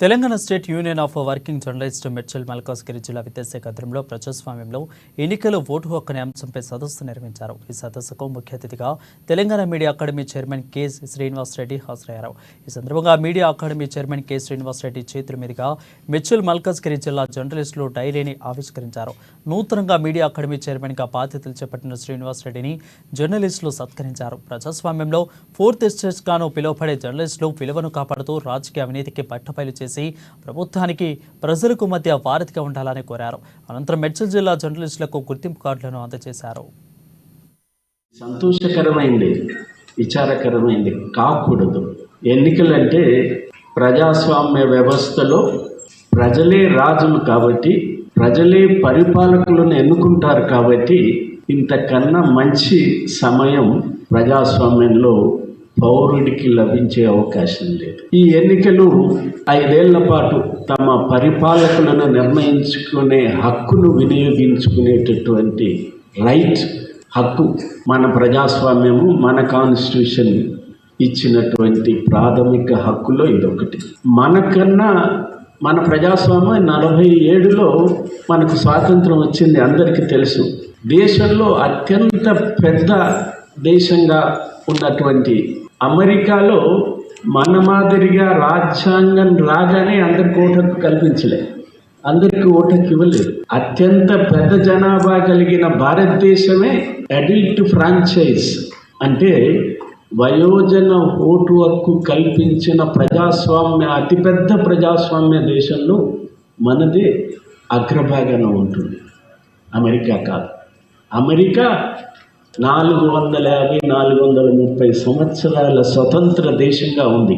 Telangana state union of working journalist Medchal Malkajgiri జిల్లా విద్యాశాఖ ఆధ్వర్యంలో ప్రజాస్వామ్యంలో ఎన్నికల ఓటు హక్కుని అంశంపై సదస్సు నిర్వహించారు. ఈ సదస్సుకు ముఖ్య అతిథిగా Telangana media academy chairman K Srinivas Reddy హాజరయ్యారు. ఈ సందర్భంగా media academy chairman K Srinivas Reddy చేతుల మీదుగా మెడ్చల్ మల్కాజ్గిరి జిల్లా జర్నలిస్టులు డైరీని ఆవిష్కరించారు. నూతనంగా మీడియా అకాడమీ చైర్మన్గా బాధ్యతలు చేపట్టిన శ్రీనివాస్ రెడ్డిని జర్నలిస్టులు సత్కరించారు. ప్రజాస్వామ్యంలో ఫోర్త్ ఎస్టేట్గాను పిలువబడే జర్నలిస్టులు విలువను కాపాడుతూ రాజకీయ అవినీతికి పట్టపైలు చేసి ప్రభుత్వానికి ప్రజలకు మధ్య వారధిగా ఉండాలని కోరారు. అనంతరం మెడ్చల్ జిల్లా జర్నలిస్టులకు గుర్తింపు కార్డులను అందజేశారు. సంతోషకరమైంది విచారకరమైంది కాకూడదు. ఎన్నికలంటే ప్రజాస్వామ్య వ్యవస్థలో ప్రజలే రాజులు కాబట్టి ప్రజలే పరిపాలకులను ఎన్నుకుంటారు కాబట్టి ఇంతకన్నా మంచి సమయం ప్రజాస్వామ్యంలో పౌరుడికి లభించే అవకాశం లేదు. ఈ ఎన్నికలు ఐదేళ్ళ పాటు తమ పరిపాలకులను నిర్ణయించుకునే హక్కును వినియోగించుకునేటటువంటి రైట్ హక్కు మన ప్రజాస్వామ్యము మన కాన్స్టిట్యూషన్ ఇచ్చినటువంటి ప్రాథమిక హక్కులో ఇదొకటి. మనకన్నా మన ప్రజాస్వామ్యం నలభై ఏడులో మనకు స్వాతంత్రం వచ్చింది అందరికీ తెలుసు. దేశంలో అత్యంత పెద్ద దేశంగా ఉన్నటువంటి అమెరికాలో మన మాదిరిగా రాజ్యాంగం రాగానే అందరికి ఓటకు కల్పించలే. అందరికీ ఓటకు ఇవ్వలేదు. అత్యంత పెద్ద జనాభా కలిగిన భారతదేశమే అడల్ట్ ఫ్రాంచైజ్ అంటే వయోజన ఓటు హక్కు కల్పించిన ప్రజాస్వామ్య అతిపెద్ద ప్రజాస్వామ్య దేశంలో మనది అగ్రభాగాన ఉంటుంది. అమెరికా కాదు. అమెరికా నాలుగు వందల యాభై నాలుగు వందల ముప్పై సంవత్సరాల స్వతంత్ర దేశంగా ఉంది.